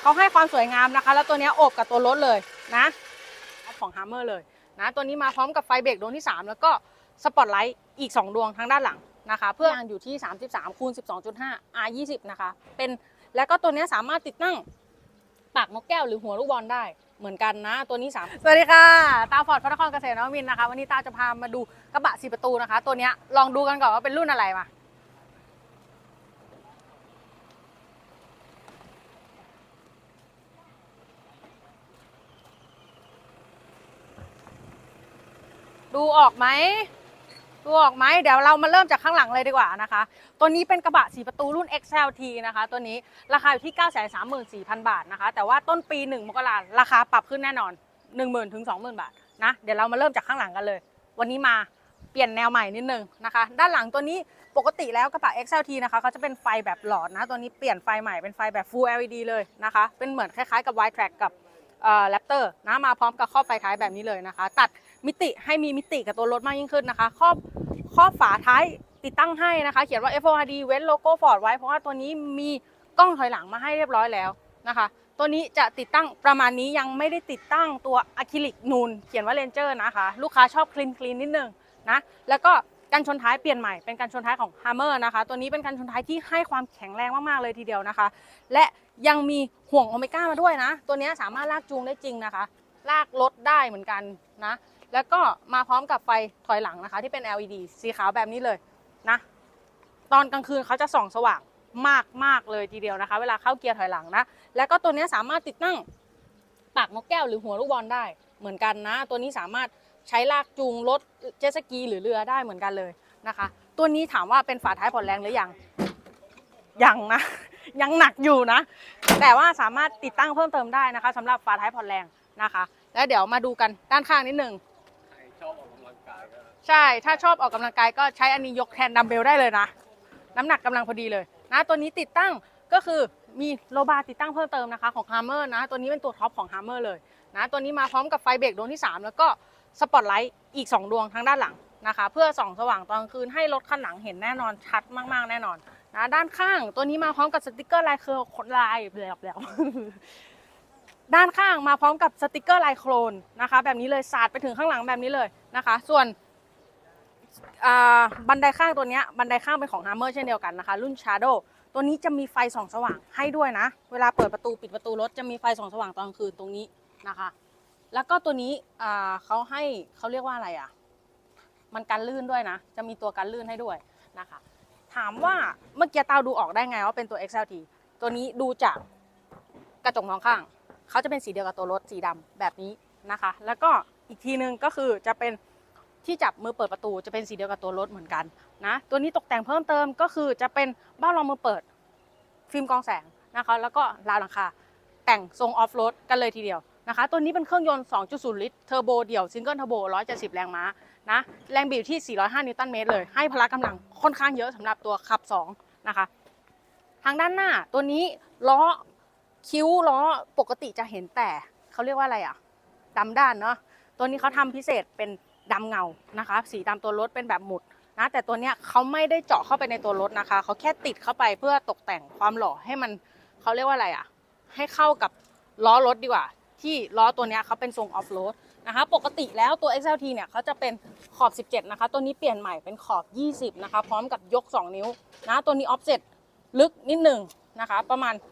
เขาให้ความสวยงามนะคะ แล้วตัวเนี้ยโอบกับตัวรถเลยนะของฮาร์เมอร์เลยนะตัวนี้มาพร้อมกับไฟเบรกดวงที่ 3 แล้วก็สปอตไลท์อีก 2 ดวงทางด้านหลังนะคะ เพื่อยางอยู่ที่ 33คูณ12.5 R 20นะคะ เป็นแล้วก็ตัวเนี้ยสามารถติดตั้งปากนกแก้วหรือหัวลูกบอลได้เหมือนกันนะ ตัวนี้สามสวัสดีค่ะ ตาฟอร์ดพระนครเกษตรนวมินทร์นะคะ วันนี้ตาจะพามาดูกระบะสีประตูนะคะ ตัวเนี้ยลองดูกันก่อนว่าเป็นรุ่นอะไรมา ดูออกไหมดูออกไหมเดี๋ยวเรามาเริ่มจากข้างหลังเลยดีกว่านะคะ ตัวนี้เป็นกระบะสีประตูรุ่น XLT นะคะ ตัวนี้ราคาอยู่ที่ 934,000 บาทนะคะ แต่ว่าต้นปี 1 มกราราคาปรับขึ้นแน่นอน 10,000ถึง20,000 บาทนะเดี๋ยวเรามาเริ่มจากข้างหลังกันเลย วันนี้มาเปลี่ยนแนวใหม่นิดนึงนะคะ ด้านหลังตัวนี้ปกติแล้วกระบะ XLT นะคะเขาจะเป็นไฟแบบหลอดนะตัวนี้เปลี่ยนไฟใหม่เป็นไฟแบบ Full LED เลยนะคะ เป็นเหมือนคล้ายๆกับ Wide Track กับแรปเตอร์นะมาพร้อมกับครอบไฟท้ายแบบนี้เลยนะคะ ตัด มิติให้มีมิติกับตัวรถมากยิ่งขึ้นนะคะครอบครอบฝาท้ายติดตั้งให้นะคะ เขียนว่า FORD เว้นโลโก้ฟอร์ดไว้เพราะว่าตัวนี้มีกล้องถอยหลังมาให้เรียบร้อยแล้วนะคะ ตัวนี้จะติดตั้งประมาณนี้ยังไม่ได้ติดตั้งตัวอะคริลิกนูนเขียนว่าเลนเจอร์นะคะ ลูกค้าชอบคลีนคลีนนิดนึงนะแล้วก็กันชนท้ายเปลี่ยนใหม่เป็นกันชนท้ายของ Hammer นะคะ ตัวนี้เป็นกันชนท้ายที่ให้ความแข็งแรงมาก ๆ เลยทีเดียวนะคะ และยังมีห่วงโอเมก้ามาด้วยนะ ตัวนี้สามารถลากจูงได้จริงนะคะ ลากรถได้เหมือนกันนะ แล้วก็มาพร้อมกับไฟถอยหลังนะคะ ที่เป็น LED สีขาวแบบนี้เลยนะ ตอนกลางคืนเขาจะส่องสว่างมากมากเลยทีเดียวนะคะ เวลาเข้าเกียร์ถอยหลังนะ แล้วก็ตัวนี้สามารถติดตั้งปากนกแก้วหรือหัวลูกบอลได้เหมือนกันนะ ตัวนี้สามารถใช้ลากจูงรถเจ็ตสกีหรือเรือได้เหมือนกันเลยนะคะ ตัวนี้ถามว่าเป็นฝาท้ายผ่อนแรงหรือยัง ยังนะ ยังหนักอยู่นะ แต่ว่าสามารถติดตั้งเพิ่มเติมได้นะคะสำหรับฝาท้ายผ่อนแรงนะคะ แล้วเดี๋ยวมาดูกันด้านข้างนิดนึง ใช่ ถ้าชอบออกกำลังกายก็ใช้อันนี้ยกแทนดัมเบลได้เลยนะ น้ำหนักกำลังพอดีเลยนะตัวนี้ติดตั้งก็คือมีโลบาร์ติดตั้งเพิ่มเติมนะคะของ Hammer นะ ตัวนี้เป็นตัวท็อปของ Hammer เลยนะตัวนี้มาพร้อมกับไฟเบรกดวงที่ 3 แล้วก็สปอตไลท์อีก 2 ดวงทางด้านหลังนะคะเพื่อส่องสว่างตอนกลางคืนให้รถคันหลังเห็นแน่นอนชัดมากๆ แน่นอนนะด้านข้างตัวนี้มาพร้อมกับสติกเกอร์ลายเคอร์ลายแบบแบบด้านข้างมาพร้อมกับสติกเกอร์ลายโครนนะคะแบบนี้เลยสาดไปถึงข้างหลังแบบนี้เลยนะคะ ส่วน บันไดข้างตัวนี้บันไดข้างเป็นของ Hammer เช่นเดียวกันนะคะ รุ่น Shadow ตัวนี้จะมีไฟส่องสว่างให้ด้วยนะ เวลาเปิดประตูปิดประตูรถจะมีไฟส่องสว่างตอนกลางคืนตรงนี้นะคะ แล้วก็ตัวนี้เขาให้เขาเรียกว่าอะไรอะ มันกันลื่นด้วยนะ จะมีตัวกันลื่นให้ด้วยนะคะ ถามว่าเมื่อกี้เตาดูออกได้ไงว่าเป็นตัว XLT ตัวนี้ดูจากกระจกมองข้างเขาจะเป็นสีเดียวกับตัวรถสีดำแบบนี้นะคะ แล้วก็อีกทีนึงก็คือจะเป็น ที่จับมือเปิดประตูจะเป็นสีเดียวกับตัวรถเหมือนกันนะตัวนี้ตกแต่งเพิ่มเติมก็คือจะเป็นบ้านรองมือเปิด ฟิล์มกองแสงนะคะแล้วก็ราวหลังคาแต่งทรงออฟโรดกันเลยทีเดียวนะคะตัวนี้เป็นเครื่องยนต์ 2.0 ลิตรเทอร์โบเดี่ยวซิงเกิลเทอร์โบ 170 แรงม้านะแรงบิดที่ 405 นิวตันเมตรเลย ให้พละกำลังค่อนข้างเยอะสำหรับตัวขับ 2 นะคะ ทางด้านหน้าตัวนี้ล้อคิ้วล้อปกติจะเห็นแต่เขาเรียกว่าอะไรอะดำด้านเนาะตัวนี้เขาทำพิเศษเป็น ดำเงานะคะ สีตามตัวรถเป็นแบบหมุดนะแต่ตัวเนี้ยเขาไม่ได้เจาะเข้าไปในตัวรถนะคะเขาแค่ติดเข้าไปเพื่อตกแต่งความหล่อให้มันเขาเรียกว่าอะไรอะ ให้เข้ากับล้อรถดีกว่า ที่ล้อตัวเนี้ยเขาเป็นทรงออฟโรดนะคะปกติแล้วตัว XLT เนี่ยเขาจะเป็นขอบ 17 นะคะ ตัวนี้เปลี่ยนใหม่เป็นขอบ 20 นะคะ พร้อมกับยก 2 นิ้วนะตัวนี้ออฟเซ็ตลึกนิดหนึ่งนะคะ ประมาณ 18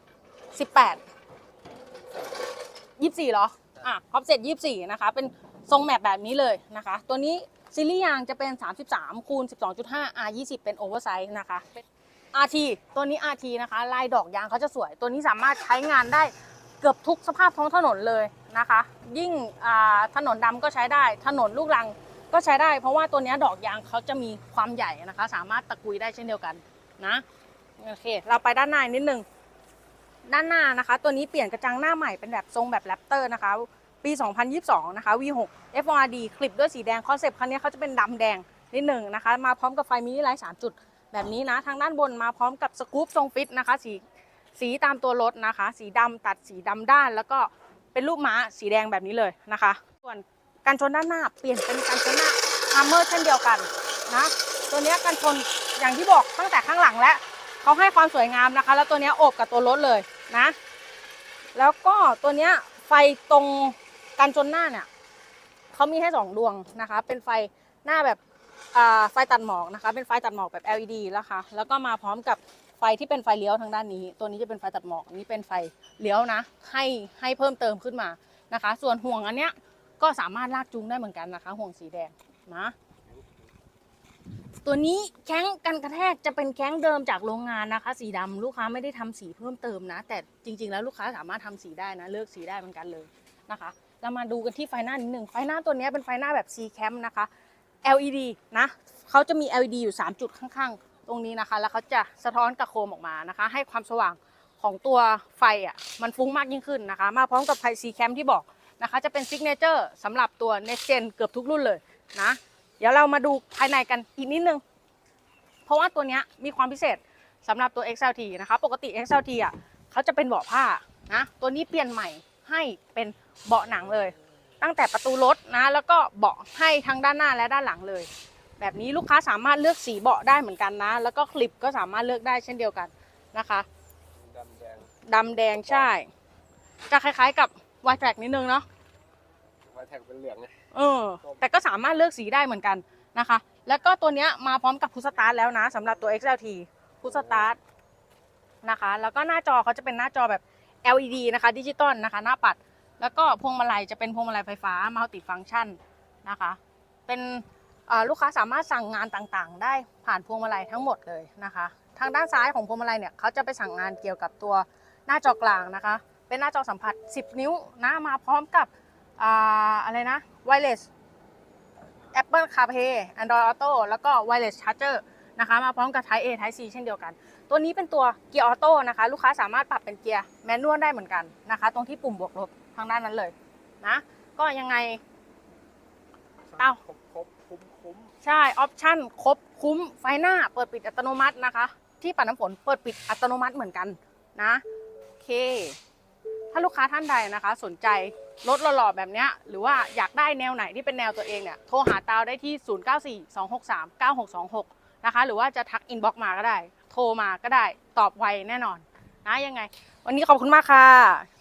24เหรอ อะคอบเสร็จ24นะคะ เป็นทรงแมปแบบนี้เลยนะคะ ตัวนี้ซีรีส์ยางจะเป็น 33คูณ12.5 R 20เป็นโอเวอร์ไซส์นะคะ RT ตัวนี้ RT นะคะ ลายดอกยางเขาจะสวย ตัวนี้สามารถใช้งานได้เกือบทุกสภาพท้องถนนเลยนะคะ ยิ่งถนนดำก็ใช้ได้ ถนนลูกรังก็ใช้ได้ เพราะว่าตัวนี้ดอกยางเขาจะมีความใหญ่นะคะ สามารถตะกุยได้เช่นเดียวกันนะ โอเค เราไปด้านในนิดนึง ด้านหน้านะคะ ตัวนี้เปลี่ยนกระจังหน้าใหม่เป็นแบบทรงแบบแรปเตอร์นะคะ ปี 2022 นะคะ V6 FRD คลิปด้วยสีแดงคอนเซปต์คันนี้เขาจะเป็นดำแดงนิดหนึ่งนะคะ มาพร้อมกับไฟมินิไลท์3จุดแบบนี้นะ ทางด้านบนมาพร้อมกับสกู๊ปทรงฟิตนะคะ สีสีตามตัวรถนะคะ สีดำตัดสีดำด้าน แล้วก็เป็นรูปม้าสีแดงแบบนี้เลยนะคะ ส่วนการชนด้านหน้าเปลี่ยนเป็นการชนหน้าฮัมเมอร์เช่นเดียวกันนะตัวนี้การชนอย่างที่บอกตั้งแต่ข้างหลังแล้วเขาให้ความสวยงามนะคะ แล้วตัวนี้โอบกับตัวรถเลย นะ แล้วก็ตัวเนี้ยไฟตรงกันชนหน้าเนี่ยเขามีให้สองดวงนะคะ เป็นไฟหน้าแบบไฟตัดหมอกนะคะ เป็นไฟตัดหมอกแบบ LED แล้วค่ะแล้วก็มาพร้อมกับไฟที่เป็นไฟเลี้ยวทางด้านนี้ ตัวนี้จะเป็นไฟตัดหมอกอันนี้เป็นไฟเลี้ยวนะ ให้ให้เพิ่มเติมขึ้นมานะคะ ส่วนห่วงอันเนี้ยก็สามารถลากจูงได้เหมือนกันนะคะ ห่วงสีแดงนะ ตัวนี้แข้งกันกระแทกจะเป็นแข้งเดิมจากโรงงานนะคะ สีดำลูกค้าไม่ได้ทำสีเพิ่มเติมนะ แต่จริง ๆ แล้วลูกค้าสามารถทำสีได้นะ เลือกสีได้เหมือนกันเลยนะคะเรามาดูกันที่ไฟหน้านิดหนึ่งไฟหน้าตัวนี้เป็นไฟหน้าแบบ C cam นะคะ LED นะเขาจะมี LED อยู่ 3 จุดข้างๆ ตรงนี้นะคะ แล้วเขาจะสะท้อนกับโคมออกมานะคะ ให้ความสว่างของตัวไฟอะมันฟุ้งมากยิ่งขึ้นนะคะ มาพร้อมกับไฟ C cam ที่บอกนะคะ จะเป็นซิกเนเจอร์สำหรับตัว Next Gen เกือบทุกรุ่นเลยนะ เดี๋ยวเรามาดูภายในกันอีกนิดนึง เพราะว่าตัวเนี้ยมีความพิเศษสำหรับตัว XLT นะคะ ปกติ XLT อะเขาจะเป็นเบาะผ้านะ ตัวนี้เปลี่ยนใหม่ให้เป็นเบาะหนังเลย ตั้งแต่ประตูรถนะ แล้วก็เบาะให้ทั้งด้านหน้าและด้านหลังเลย แบบนี้ลูกค้าสามารถเลือกสีเบาะได้เหมือนกันนะ แล้วก็คลิปก็สามารถเลือกได้เช่นเดียวกันนะคะดำแดงดำแดงใช่ จะคล้ายๆกับ y t r a c นิดนึงเนาะไว้ แท็กเป็นเหลืองไงเออ แต่ก็สามารถเลือกสีได้เหมือนกันนะคะ แล้วก็ตัวเนี้ยมาพร้อมกับพุสตาร์ทแล้วนะสำหรับตัว XLT พุสตาร์ทนะคะ แล้วก็หน้าจอเขาจะเป็นหน้าจอแบบ LED นะคะดิจิตอลนะคะ หน้าปัด แล้วก็พวงมาลัยจะเป็นพวงมาลัยไฟฟ้ามัลติฟัง c t ชันนะคะ เป็นเอ่อลูกค้าสามารถสั่งงานต่างๆ ได้ผ่านพวงมาลัยทั้งหมดเลยนะคะ ทางด้านซ้ายของพวงมาลัยเนี่ยเขาจะไปสั่งงานเกี่ยวกับตัวหน้าจอกลางนะคะ เป็นหน้าจอสัมผัส 10 นิ้วนะมาพร้อมกับ อ่าอะไรนะ wireless Apple CarPlay Android Auto แล้วก็ wireless charger นะคะ มาพร้อมกับ Type A Type C เช่นเดียวกัน ตัวนี้เป็นตัวเกียร์ออโต้นะคะ ลูกค้าสามารถปรับเป็นเกียร์แมนนวลได้เหมือนกันนะคะ ตรงที่ปุ่มบวกลบทางด้านนั้นเลยนะ ก็ยังไง เอ้า ครบครบคุ้มคุ้มใช่ ออปชั่นครบคุ้มไฟหน้าเปิดปิดอัตโนมัตินะคะ ที่ปัดน้ำฝนเปิดปิดอัตโนมัติเหมือนกันนะโอเค ถ้าลูกค้าท่านใดนะคะ สนใจ รถหล่อๆแบบนี้หรือว่าอยากได้แนวไหนที่เป็นแนวตัวเองเนี่ยโทรหาตาวได้ที่ 0942639626 นะคะ หรือว่าจะทักอินบ็อกมาก็ได้ โทรมาก็ได้ตอบไวแน่นอนนะยังไง วันนี้ขอบคุณมากค่ะ